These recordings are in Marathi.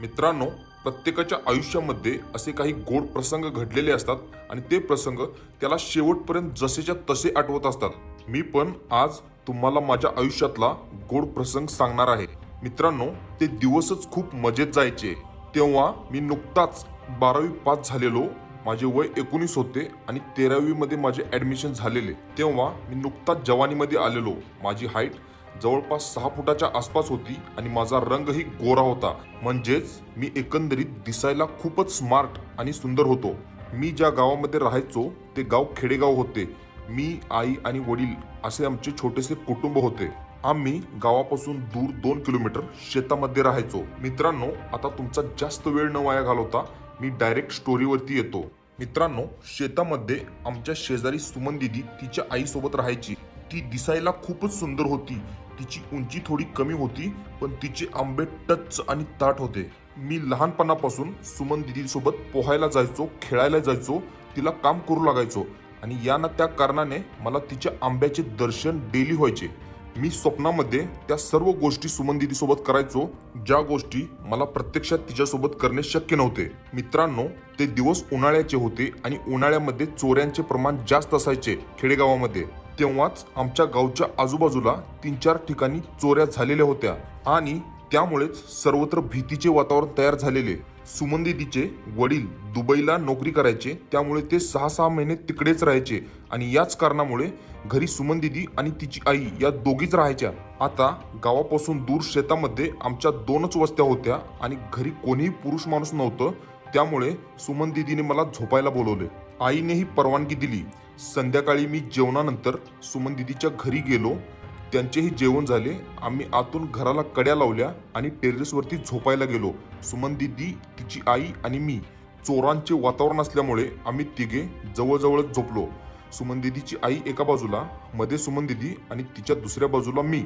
मित्रांनो प्रत्येकाच्या आयुष्यामध्ये असे काही गोड प्रसंग घडलेले असतात आणि ते प्रसंग त्याला शेवटपर्यंत जसेच्या तसे आठवत असतात. मी पण आज तुम्हाला माझ्या आयुष्यातला गोड प्रसंग सांगणार आहे. मित्रांनो ते दिवसच खूप मजेत जायचे. तेव्हा मी नुकताच बारावी पास झालेलो. माझे वय एकोणीस होते आणि तेरावी मध्ये माझे ऍडमिशन झालेले. तेव्हा मी नुकताच जवानीमध्ये आलेलो. माझी हाईट जवळपास सहा फुटाच्या आसपास होती आणि माझा रंगही गोरा होता. म्हणजेच मी एकंदरीत दिसायला खूपच स्मार्ट आणि सुंदर होतो. मी ज्या गावामध्ये राहायचो ते गाव खेडेगाव होते. मी आई आणि वडील असे आमचे छोटेसे कुटुंब होते. आम्ही गावापासून दूर दोन किलोमीटर शेतामध्ये राहायचो. मित्रांनो आता तुमचा जास्त वेळ न वाया घालवता मी डायरेक्ट स्टोरीवरती येतो. मित्रांनो शेतामध्ये आमच्या शेजारी सुमन दिदी तिच्या आईसोबत राहायची. ती दिसायला खूपच सुंदर होती. तिची उंची थोडी कमी होती पण तिचे आंबे टच आणि ताट होते. मी लहानपणापासून सुमन दिदीसोबत पोहायला जायचो खेळायला जायचो तिला काम करू लागायचो आणि या ना त्या कारणाने मला तिच्या आंब्याचे दर्शन डेली व्हायचे. मी स्वप्नामध्ये त्या सर्व गोष्टी सुमन दिदीसोबत करायचो ज्या गोष्टी मला प्रत्यक्षात तिच्यासोबत करणे शक्य नव्हते. मित्रांनो ते दिवस उन्हाळ्याचे होते आणि उन्हाळ्यामध्ये चोऱ्यांचे प्रमाण जास्त असायचे खेडेगावामध्ये. तेव्हाच आमच्या गावच्या आजूबाजूला तीन चार ठिकाणी चोऱ्या झालेल्या होत्या आणि त्यामुळेच सर्वत्र भीतीचे वातावरण तयार झालेले. सुमनदीदीचे वडील दुबईला नोकरी करायचे त्यामुळे ते सहा सहा महिने तिकडेच राहायचे आणि याच कारणामुळे घरी सुमनदिदी आणि तिची आई या दोघीच राहायच्या. आता गावापासून दूर शेतामध्ये आमच्या दोनच वस्त्या होत्या आणि घरी कोणीही पुरुष माणूस नव्हतं त्यामुळे सुमन दिदीने मला झोपायला बोलवले. आईनेही परवानगी दिली. संध्याकाळी मी जेवणानंतर सुमन दिदीच्या घरी गेलो. त्यांचेही जेवण झाले. आम्ही आतून घराला कड्या लावल्या आणि टेरेसवरती झोपायला गेलो. सुमन दिदी तिची आई आणि मी. चोरांचे वातावरण असल्यामुळे आम्ही तिघे जवळजवळच झोपलो. सुमन दिदीची आई एका बाजूला मध्ये सुमन दिदी आणि तिच्या दुसऱ्या बाजूला मी.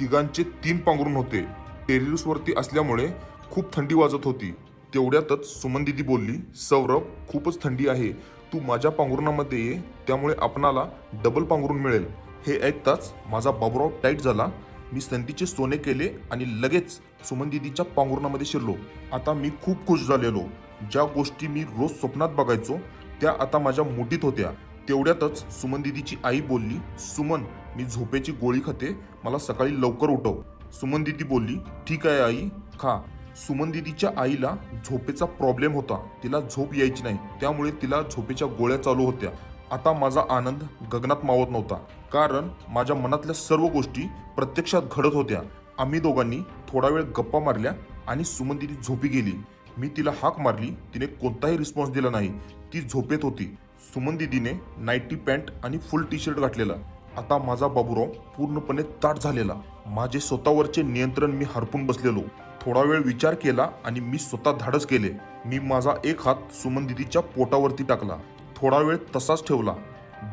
तिघांचे तीन पांघरून होते. टेरेसवरती असल्यामुळे खूप थंडी वाजत होती. तेवढ्यातच सुमन दिदी बोलली सौरभ खूपच थंडी आहे. तू माझ्या पांघरुणामध्ये ये त्यामुळे आपणाला डबल पांघरून मिळेल. हे ऐकताच माझा बाबुराव टाईट झाला. मी संधीचे सोने केले आणि लगेच सुमन दिदीच्या पांघरुणामध्ये शिरलो. आता मी खूप खुश झालेलो. ज्या गोष्टी मी रोज स्वप्नात बघायचो त्या आता माझ्या मुठीत होत्या. तेवढ्यातच सुमन दिदीची आई बोलली सुमन मी झोपेची गोळी खाते. मला सकाळी लवकर उठव. सुमन दिदी बोलली ठीक आहे आई खा. सुमन दिदीच्या आईला झोपेचा प्रॉब्लेम होता. तिला झोप यायची नाही. त्यामुळे तिला झोपेच्या गोळ्या चालू होत्या. आता माझा आनंद गगनात मावत नव्हता. कारण माझ्या मनातल्या सर्व गोष्टी प्रत्यक्षात घडत होत्या. आम्ही दोघांनी थोडा वेळ गप्पा मारल्या आणि सुमन दिदी झोपी गेली. मी तिला हाक मारली. तिने कोणताही रिस्पॉन्स दिला नाही. ती झोपेत होती. सुमन दिदीने नाईटी पॅन्ट आणि फुल टी शर्ट घातलेला. आता माझा बाबूराव पूर्णपणे ताट झालेला. माझे स्वतःवरचे नियंत्रण मी हरपून बसलेलो. थोडा वेळ विचार केला आणि मी स्वतः धाडस केले. मी माझा एक हात सुमन दिदीच्या पोटावरती टाकला. थोडा वेळ तसाच ठेवला.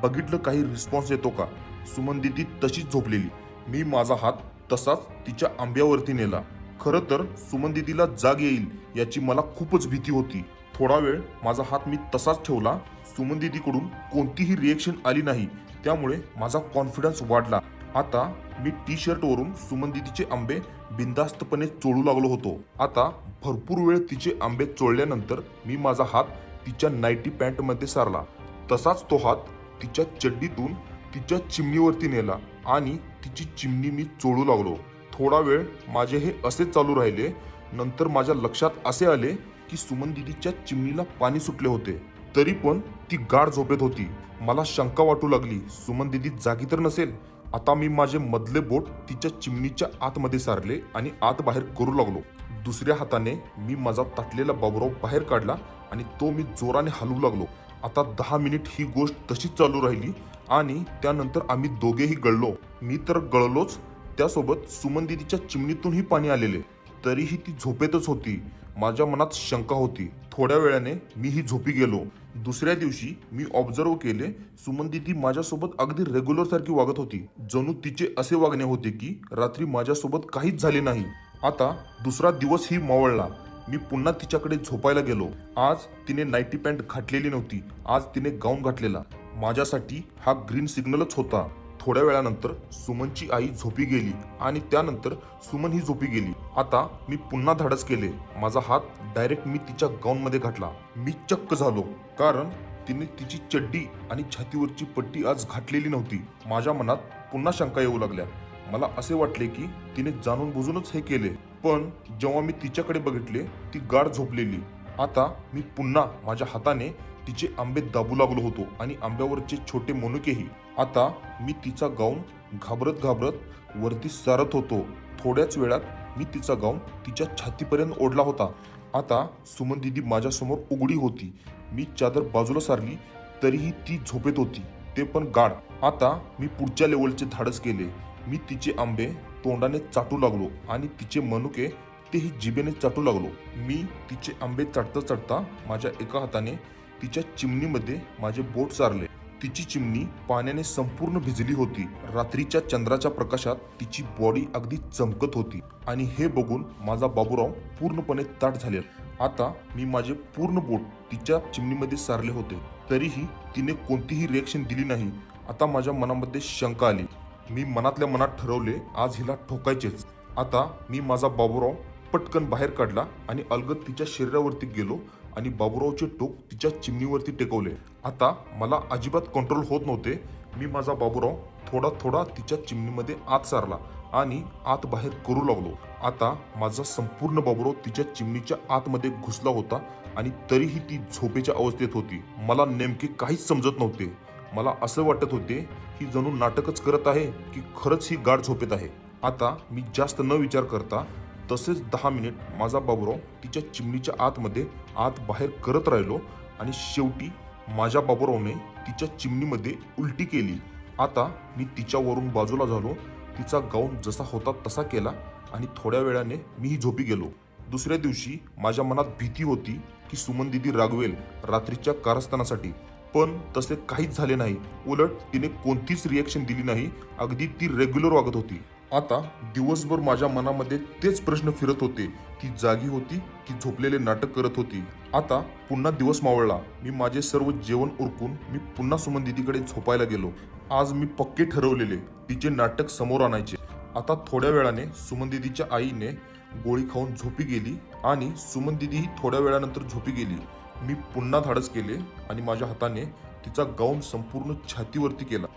बघितलं काही रिस्पॉन्स येतो का? सुमन दिदी तशीच झोपलेली. मी माझा हात तसाच तिच्या आंब्यावरती नेला. खरं तर सुमन दिदीला जाग येईल याची मला खूपच भीती होती. थोडा वेळ माझा हात मी तसाच ठेवला. सुमन दिदीकडून कोणतीही रिएक्शन आली नाही. त्यामुळे माझा कॉन्फिडन्स वाढला. आता मी टी शर्टवरून सुमन दिदीचे आंबे बिंदास्तपणे चोळू लागलो होतो. आता भरपूर वेळ तिचे आंबे चोळल्यानंतर मी माझा हात तिच्या नाईटी पॅन्टमध्ये सारला. तसाच तो हात तिच्या चड्डीतून तिच्या चिमणीवरती नेला आणि तिची चिमणी मी चोळू लागलो. थोडा वेळ माझे हे असे चालू राहिले. नंतर माझ्या लक्षात असे आले की सुमन दिदीच्या चिमणीला पाणी सुटले होते. तरी पण ती गाढ झोपेत होती. मला शंका वाटू लागली सुमन दिदी जागी तर नसेल? आता मी माझे मधले बोट तिच्या चिमणीच्या आतमध्ये सारले आणि आत बाहेर करू लागलो. दुसऱ्या हाताने मी माझा ताटलेला बाबुराव बाहेर काढला आणि तो मी जोराने हलवू लागलो. आता दहा मिनिट ही गोष्ट तशीच चालू राहिली आणि त्यानंतर आम्ही दोघेही गळलो. मी तर गळलोच. त्यासोबत सुमन दिदीच्या चिमणीतूनही पाणी आलेले. तरीही ती झोपेतच होती. माझ्या मनात शंका होती. थोड्या वेळाने मी ही झोपी गेलो. दुसऱ्या दिवशी मी ऑब्झर्व केले सुमंती ती माझ्यासोबत अगदी रेग्युलर सारखी वागत होती. जणू तिचे असे वागणे होते की रात्री माझ्यासोबत काहीच झाले नाही. आता दुसरा दिवस ही मावळला. मी पुन्हा तिच्याकडे झोपायला गेलो. आज तिने नाईटी पॅन्ट घातलेली नव्हती. आज तिने गाऊन घातलेला. माझ्यासाठी हा ग्रीन सिग्नलच होता. थोड्या वेळानंतर सुमनची आई झोपी गेली आणि त्यानंतर सुमन ही झोपी गेली. आता मी पुन्हा धाडस केले. माझा हात डायरेक्ट मी तिच्या गाऊनमध्ये घातला. मी चक्क झालो. कारण तिने तिची चड्डी आणि छातीवरची पट्टी आज घातलेली नव्हती. माझ्या मनात पुन्हा शंका येऊ लागल्या. मला असे वाटले की तिने जाणून बुजूनच हे केले. पण जेव्हा मी तिच्याकडे बघितले ती गाढ झोपलेली. आता मी पुन्हा माझ्या हाताने तिचे आंबे दाबू लागलो होतो आणि आंब्यावरचे छोटे मनुकेही. आता मी तिचा गाऊन घाबरत घाबरत वरती सारत होतो. थोड्याच वेळात मी तिचा गाऊन तिच्या छातीपर्यंत ओढला होता. आता सुमन दिदी माझ्यासमोर उघडी होती. मी चादर बाजूला सारली तरीही ती झोपेत होती. ते पण गाढ. आता मी पुढच्या लेवलचे धाडस केले. मी तिचे आंबे तोंडाने चाटू लागलो आणि तिचे मनुके तेही जिभेने चाटू लागलो. मी तिचे आंबे चाटता चाटता माझ्या एका हाताने तिच्या चिमणीमध्ये माझे बोट चारले तिची चिमणी पाण्याने संपूर्ण भिजली होती. रात्रीच्या चंद्राच्या प्रकाशात तिची बॉडी अगदी चमकत होती. आणि हे बघून माझा बाबूराव पूर्णपणे ताट झाले. आता मी माझे पूर्ण बोट तिच्या चिमणीमध्ये सारले होते. तरीही तिने कोणतीही रिएक्शन दिली नाही. आता माझ्या मनामध्ये शंका आली. मी मनातल्या मनात ठरवले आज हिला ठोकायचेच. आता मी माझा बाबूराव पटकन बाहेर काढला आणि अलगद तिच्या शरीरावरती गेलो आणि बाबूरावचे टोक तिच्या चिमणीवरती टेकवले. आता मला अजिबात कंट्रोल होत नव्हते. मी माझा बाबूराव थोडा थोडा तिच्या चिमणीमध्ये आत सारला आणि आत बाहेर करू लागलो. आता माझा संपूर्ण बाबूराव तिच्या चिमणीच्या आतमध्ये घुसला होता आणि तरीही ती झोपेच्या अवस्थेत होती. मला नेमके काहीच समजत नव्हते. मला असं वाटत होते ही जणू नाटकच करत आहे की खरंच ही गाढ झोपेत आहे. आता मी जास्त न विचार करता तसेच दहा मिनिट माझा बाबूराव तिच्या चिमणीच्या आतमध्ये आत बाहेर करत राहिलो आणि शेवटी माझ्या बाबूरावने तिच्या चिमणीमध्ये उलटी केली. आता मी तिच्यावरून बाजूला झालो. तिचा गाऊन जसा होता तसा केला आणि थोड्या वेळाने मीही झोपी गेलो. दुसऱ्या दिवशी माझ्या मनात भीती होती की सुमन दिदी रागवेल रात्रीच्या कारस्थानासाठी. पण तसे काहीच झाले नाही. उलट तिने कोणतीच रिॲक्शन दिली नाही. अगदी ती रेग्युलर वागत होती. आता दिवसभर माझ्या मनामध्ये तेच प्रश्न फिरत होते. ती जागी होती की झोपलेले नाटक करत होती. आता पुन्हा दिवस मावळला. मी माझे सर्व जेवण उरकून मी पुन्हा सुमन दिदीकडे झोपायला गेलो. आज मी पक्के ठरवलेले तिचे नाटक समोर आणायचे. आता थोड्या वेळाने सुमन दिदीच्या आईने गोळी खाऊन झोपी गेली आणि सुमन दिदीही थोड्या वेळानंतर झोपी गेली. मी पुन्हा धाडस केले आणि माझ्या हाताने तिचा गाऊन संपूर्ण छातीवरती केला.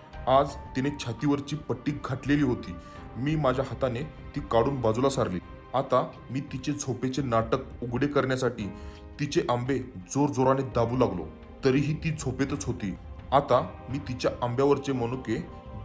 आज तिने छातीवरची पट्टी घातलेली होती. मी माझ्या हाताने ती काढून बाजूला सारली. आता मी तिचे झोपेचे नाटक उघडे करण्यासाठी तिचे आंबे जोर जोराने दाबू लागलो. तरीही ती झोपेतच होती. आता मी तिच्या आंब्यावरचे मनुके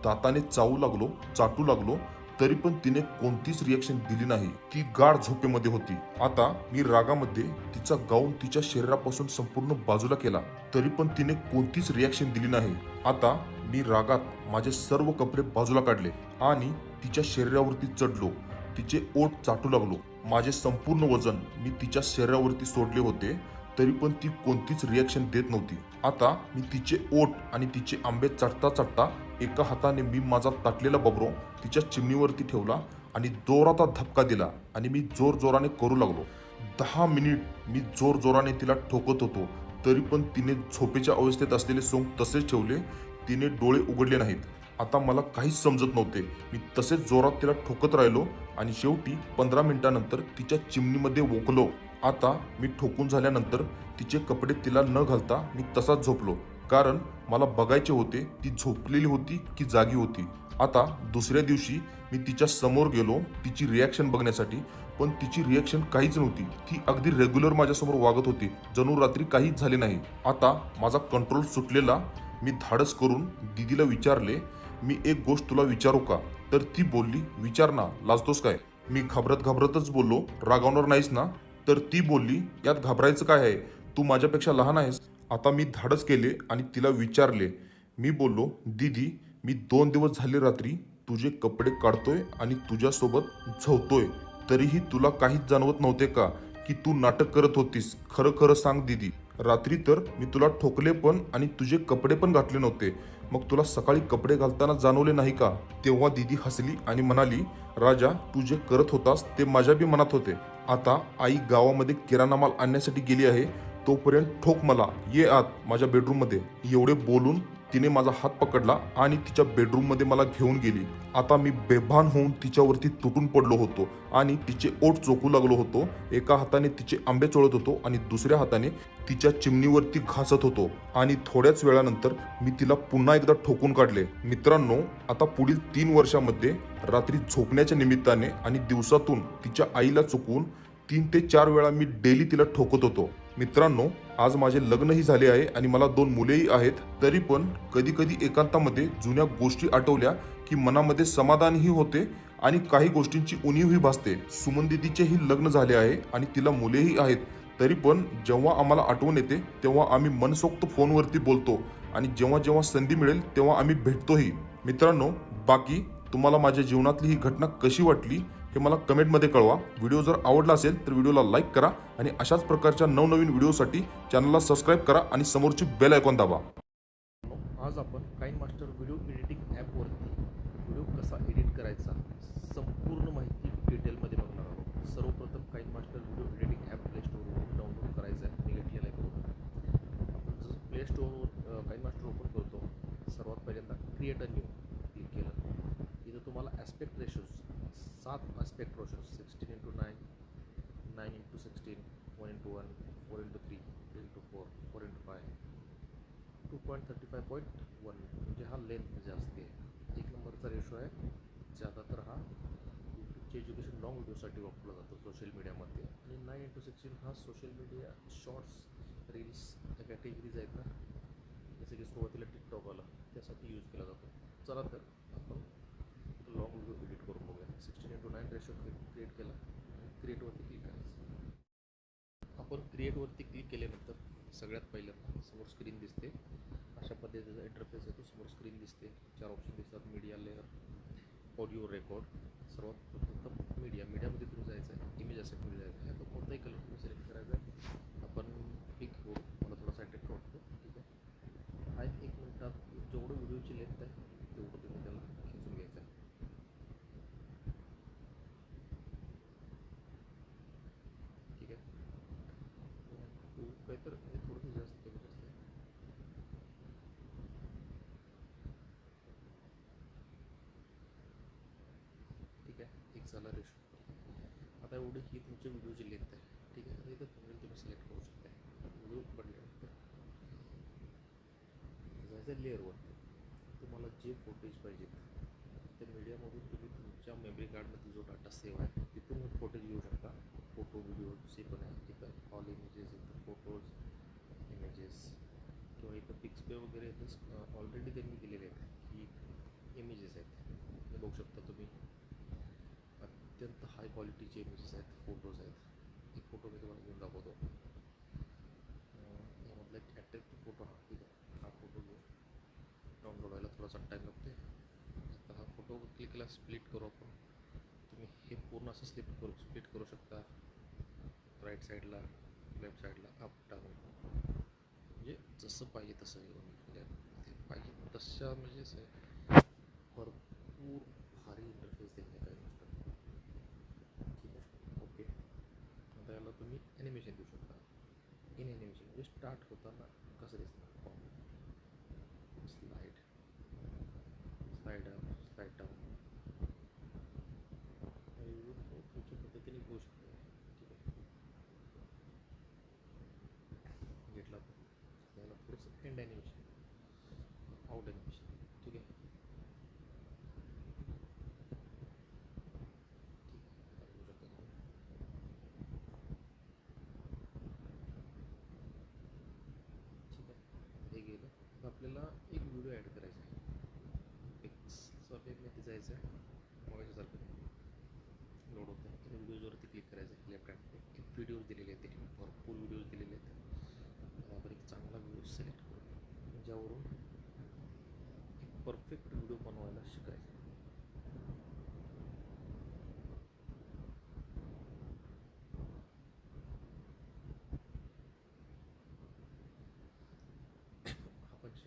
दाताने चावू लागलो चाटू लागलो तरी पण तिने कोणतीच रिएक्शन दिली नाही. ती गाढ झोपेमध्ये होती. आता मी रागामध्ये तिचा गाऊन तिच्या शरीरापासून संपूर्ण बाजूला केला. तरी पण तिने कोणतीच रिएक्शन दिली नाही. आता मी रागात माझे सर्व कपडे बाजूला काढले आणि तिच्या शरीरावरती चढलो. तिचे ओठ चाटू लागलो. माझे संपूर्ण वजन मी तिच्या शरीरावरती सोडले होते. तरी पण ती कोणतीच रिॲक्शन देत नव्हती. आता मी तिचे ओठ आणि तिचे आंबे चटता चटता एका हाताने मी माझा ताटलेला बबरो तिच्या चिमणीवरती ठेवला आणि जोराचा धपका दिला आणि मी जोर जोराने करू लागलो. दहा मिनिट मी जोर जोराने तिला ठोकत होतो तरी पण तिने झोपेच्या अवस्थेत असलेले सोंग तसेच ठेवले तिने डोळे उघडले नाहीत. आता मला काहीच समजत नव्हते. मी तसेच जोरात तिला ठोकत राहिलो आणि शेवटी पंधरा मिनिटानंतर तिच्या चिमणीमध्ये वोकलो. आता मी ठोकून झाल्यानंतर तिचे कपडे तिला न घालता मी तसाच झोपलो. कारण मला बघायचे होते ती झोपलेली होती की जागी होती. आता दुसऱ्या दिवशी मी तिच्या समोर गेलो तिची रिॲक्शन बघण्यासाठी. पण तिची रिॲक्शन काहीच नव्हती. ती अगदी रेग्युलर माझ्यासमोर वागत होती. जणू रात्री काहीच झाले नाही. आता माझा कंट्रोल सुटलेला मी धाडस करून दीदीला विचारले मी एक गोष्ट तुला विचारू का? तर ती बोलली विचार ना लाजतोस काय? मी घाबरत घाबरतच बोललो रागावणार नाहीस ना? तर ती बोलली यात घाबरायचं काय आहे? तू माझ्यापेक्षा लहान आहेस. आता मी धाडस केले आणि तिला विचारले. मी बोललो दीदी मी दोन दिवस झाले रात्री तुझे कपडे काढतोय आणि तुझ्यासोबत झवतोय तरीही तुला काहीच जाणवत नव्हते का की तू नाटक करत होतीस? खरं खरं सांग दीदी. रात्री तर मी तुला ठोकले पण आणि तुझे कपडे पण घातले नव्हते. मग तुला सकाळी कपडे घालताना जाणवले नाही का? तेव्हा दीदी हसली आणि म्हणाली राजा तू जे करत होतास ते माझ्या बी मनात होते. आता आई गावामध्ये किराणा माल आणण्यासाठी गेली आहे तोपर्यंत ठोक मला. ये आत माझ्या बेडरूममध्ये एवढे बोलून तिने माझा हात पकडला आणि तिच्या बेडरूममध्ये मला घेऊन गेली. आता मी बेभान होऊन तिच्यावरती तुटून पडलो होतो आणि तिचे ओठ चोकू लागलो होतो. एका हाताने तिचे आंबे चोळत होतो आणि दुसऱ्या हाताने तिच्या चिमणीवरती घासत होतो. आणि थोड्याच वेळानंतर मी तिला पुन्हा एकदा ठोकून काढले. मित्रांनो आता पुढील तीन वर्षामध्ये रात्री झोपण्याच्या निमित्ताने आणि दिवसातून तिच्या आईला चुकवून तीन ते चार वेळा मी डेली तिला ठोकत होतो. मित्रांनो आज माझे लग्नही झाले आहे आणि मला दोन मुलेही आहेत. तरी पण कधी कधी एकांतामध्ये जुन्या गोष्टी आठवल्या की मनामध्ये समाधानही होते आणि काही गोष्टींची उणीवही भासते. सुमन दिदीचेही लग्न झाले आहे आणि तिला मुलेही आहेत. तरी पण जेव्हा आम्हाला आठवण येते तेव्हा आम्ही मनसोक्त फोनवरती बोलतो आणि जेव्हा जेव्हा संधी मिळेल तेव्हा आम्ही भेटतोही. मित्रांनो बाकी तुम्हाला माझ्या जीवनातली ही घटना कशी वाटली? हे मला कमेंटमध्ये कळवा. व्हिडिओ जर आवडला असेल तर व्हिडिओला लाईक करा आणि अशाच प्रकारच्या नवनवीन व्हिडिओसाठी चॅनलला सबस्क्राईब करा आणि समोरची बेल आयकॉन दाबा. आज आपण काइन मास्टर व्हिडिओ एडिटिंग ॲपवरती व्हिडिओ कसा एडिट करायचा संपूर्ण माहिती डिटेलमध्ये बघणार आहोत. सर्वप्रथम KineMaster video editing app play स्टोरवरून download करायचं आहे. मी घेतलेलं आहे करून आपण जसं प्ले स्टोअरवर काइन मास्टर ओपन करतो सर्वात पहिल्यांदा क्रिएट अ न्यू क्लिक केलं. इथं तुम्हाला ॲस्पेक्ट रेशोज सात aspect ratios sixteen into nine nine into sixteen one into one four into three three into four four into five two point thirty five point one म्हणजे हा लेंथ जास्त आहे एक नंबरचा रेशो आहे. ज्यादातर हा यूट्यूबचे एज्युकेशन लॉंग व्हिडिओसाठी वापरला जातो सोशल मीडियामध्ये आणि नाईन इंटू सिक्स्टीन हा सोशल मीडिया शॉर्ट्स रील्स या कॅटेगरीज आहेत ना. जसं की सुरुवातीला टिकटॉक आला त्यासाठी यूज केला जातो. चला तर आपण लॉंग व्हिडिओ एडिट करू. Sixteen into nine ratio create केला. आणि क्रिएटवरती क्लिक करायचं. आपण क्रिएटवरती क्लिक केल्यानंतर सगळ्यात पहिल्यांदा समोर स्क्रीन दिसते. अशा पद्धतीचा इंटरफेस येतो समोर स्क्रीन दिसते. चार ऑप्शन दिसतात. मीडिया लेअर ऑडिओ रेकॉर्ड सर्वात प्रथम मीडिया मीडियामध्ये तुम्ही जायचं आहे. इमेज असेटमध्ये जायचं आहे. आता कोणताही कलर तुम्ही सिलेक्ट करायचा आहे. आपण पिक करू मला थोडासा अट्रॅक्ट वाटतो ठीक आहे हा एक एक मिनटात जेवढं व्हिडिओची लेंथ आहे तेवढं तुम्ही त्याला खेचून घ्यायचं आहे ठीक आहे तू काही तर हे थोडंसं जास्त कमी जास्त आहे ठीक झाला रेशो आता एवढी ही तुमच्या व्हिडिओची लेंथ आहे ठीक आहे? आता इथं thumbnail तुम्ही सिलेक्ट करू शकता. व्हिडिओ बनल्यानंतर जायचं लेअरवरती तुम्हाला जे फोटेज पाहिजेत त्या मीडियामधून तुम्ही तुमच्या मेमरी कार्डमध्ये जो डाटा सेव्ह आहे तिथून फोटेज घेऊ शकता. फोटो व्हिडिओ जे पण आहे इथं ऑल इमेजेस इथं फोटोज इमेजेस किंवा इथं पिक्सपे वगैरे इथं ऑलरेडी त्यांनी दिलेले आहेत. की इमेजेस आहेत. बघू शकता तुम्ही. अत्यंत हाय क्वालिटीचे इमेजेस आहेत फोटोज आहेत. एक फोटो मी तुम्हाला घेऊन दाखवतो. यामधला एक ॲट्रॅक्टिव्ह फोटो हा ठीक आहे. हा फोटो घेऊ. डाउनलोड व्हायला थोडासा टाईम लागते आता हा फोटो क्लिक केला स्प्लिट करू आपण. तुम्ही हे पूर्ण असं स्लिप करू स्प्लिट करू शकता. राईट साईडला लेफ्ट साईडला अप डाऊन म्हणजे जसं पाहिजे तसं घेऊन म्हणजे ते पाहिजे तशा म्हणजे आहे, भरपूर भारी इंटरफेस दिले आहे गोष्ट ठीक आहे ओके आता याला तुम्ही ॲनिमेशन देऊ शकता. इन ॲनिमेशन म्हणजे स्टार्ट होताना कसं दिसणार? Slide slide up slide down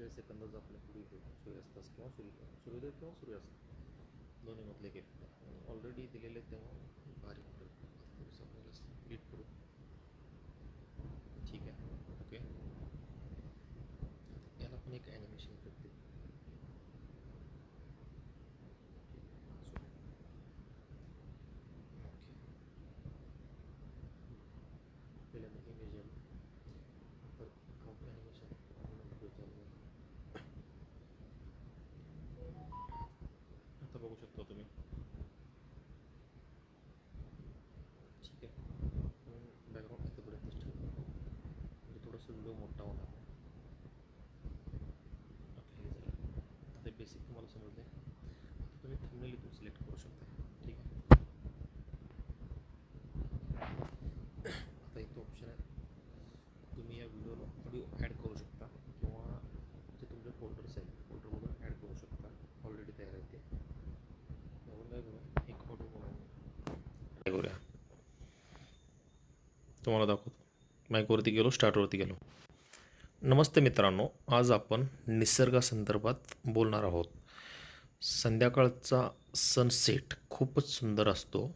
share सेकंदाचा आपल्या पुढे घेऊ सूर्यास्तास किंवा सूर्य सूर्योदय किंवा सूर्यास्त दोन्हीमधले एक ऑलरेडी दिलेले तेव्हा भारी आपल्याला स्प्लिट करू ठीक आहे ओके याला पण एक ॲनिमेशन सिलेक्ट करू शकता. ठीक आहे. आता इथं ऑप्शन आहे. तुम्ही या व्हिडिओला ऑडिओ ॲड करू शकता किंवा जे तुमचे फोल्डर्स आहेत फोल्डरमधून ॲड करू शकता. ऑलरेडी तयार आहे ते. काय करूया एक ऑडिओ बनवू. करूया? तुम्हाला दाखवतो. माईकवरती गेलो स्टार्टवरती गेलो. नमस्ते मित्रांनो आज आपण निसर्गासंदर्भात बोलणार आहोत. संध्याकाळचा सनसेट खूपच सुंदर असतो.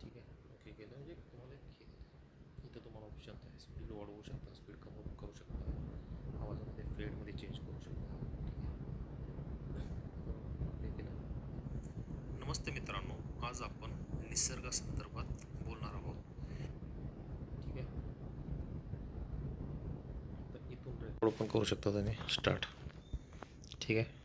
ठीक आहे ओके केलं म्हणजे तुम्हाला इथं तुम्हाला ऑप्शन आहे स्पीड वाढवू शकता स्पीड कमी करू शकता आवाजामध्ये फेडमध्ये चेंज करू शकता ठीक आहे नमस्ते मित्रांनो आज आपण निसर्गासंदर्भात बोलणार आहोत. ठीक आहे आता इथून रेकॉर्ड पण करू शकता तुम्ही स्टार्ट ठीक आहे?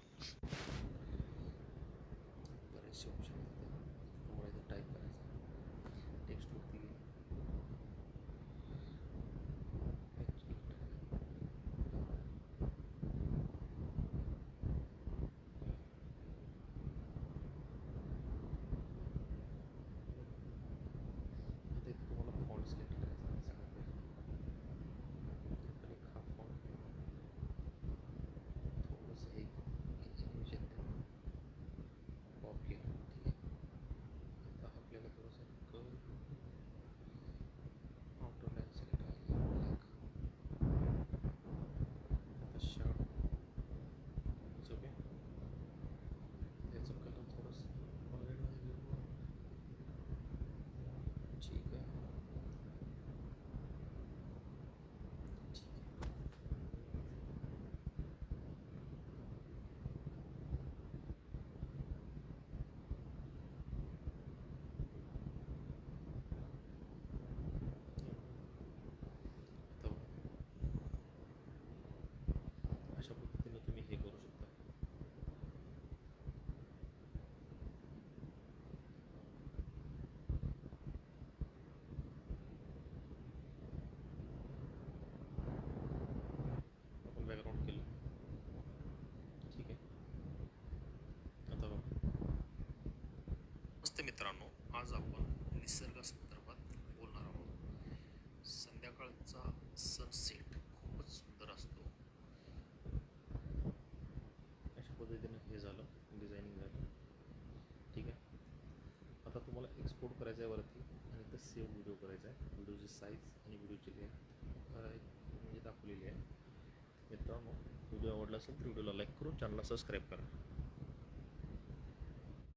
नमस्ते मित्रांनो आज आपण निसर्गासंदर्भात बोलणार आहोत. संध्याकाळचा सनसेट खूपच सुंदर असतो. अशा पद्धतीनं हे झालं डिझायनिंग झालं. ठीक आहे? आता तुम्हाला एक्सपोर्ट करायचं आहे वरती आणि तर सेव्ह व्हिडिओ करायचा आहे. व्हिडिओची साईज आणि व्हिडिओची लेंथ म्हणजे दाखवलेली आहे. मित्रांनो व्हिडिओ आवडला असेल तर व्हिडिओला लाईक करून चॅनलला सबस्क्राईब करा.